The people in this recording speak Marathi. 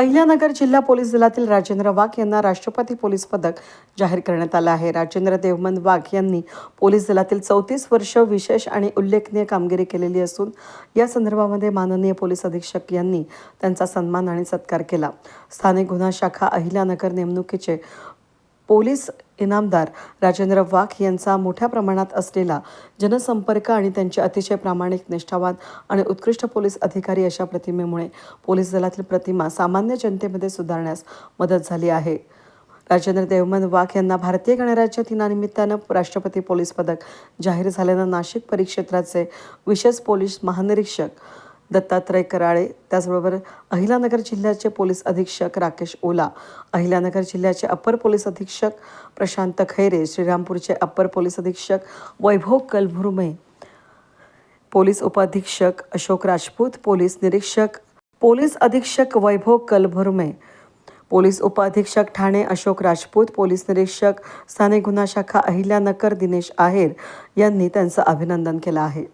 अहिल्यानगर जिल्हा पोलीस दलातील राजेंद्र वाघ यांना राष्ट्रपती पोलीस पदक जाहीर करण्यात आलं आहे. राजेंद्र देवमन वाघ यांनी पोलीस दलातील चौतीस वर्ष विशेष आणि उल्लेखनीय कामगिरी केलेली असून या संदर्भामध्ये माननीय पोलीस अधीक्षक यांनी त्यांचा सन्मान आणि सत्कार केला. स्थानिक गुन्हा शाखा अहिल्यानगर नेमणुकीचे पोलीस इनामदार राजेंद्र वाघ यांचा मोठ्या प्रमाणात असलेला जनसंपर्क आणि त्यांचे अतिशय प्रामाणिक निष्ठावान आणि उत्कृष्ट पोलीस अधिकारी अशा प्रतिमेमुळे पोलीस दलातील प्रतिमा सामान्य जनतेमध्ये सुधारण्यास मदत झाली आहे. राजेंद्र देवमन वाघ यांना भारतीय गणराज्य दिनानिमित्तानं राष्ट्रपती पोलीस पदक जाहीर झाल्यानं नाशिक परिक्षेत्राचे विशेष पोलीस महानिरीक्षक दत्तात्रय कराळे त्याचबरोबर अहिलानगर जिल्ह्याचे पोलीस अधीक्षक राकेश ओला अहिलानगर जिल्ह्याचे अप्पर पोलीस अधीक्षक प्रशांत खैरे श्रीरामपूरचे अप्पर पोलीस अधीक्षक वैभव कलभुर्मे पोलीस उपाधीक्षक अशोक राजपूत पोलीस निरीक्षक पोलीस अधीक्षक वैभव कलभुर्मे पोलीस उपाधीक्षक ठाणे अशोक राजपूत पोलीस निरीक्षक स्थानिक गुन्हा शाखा अहिल्यानकर दिनेश आहेर यांनी त्यांचं अभिनंदन केलं आहे.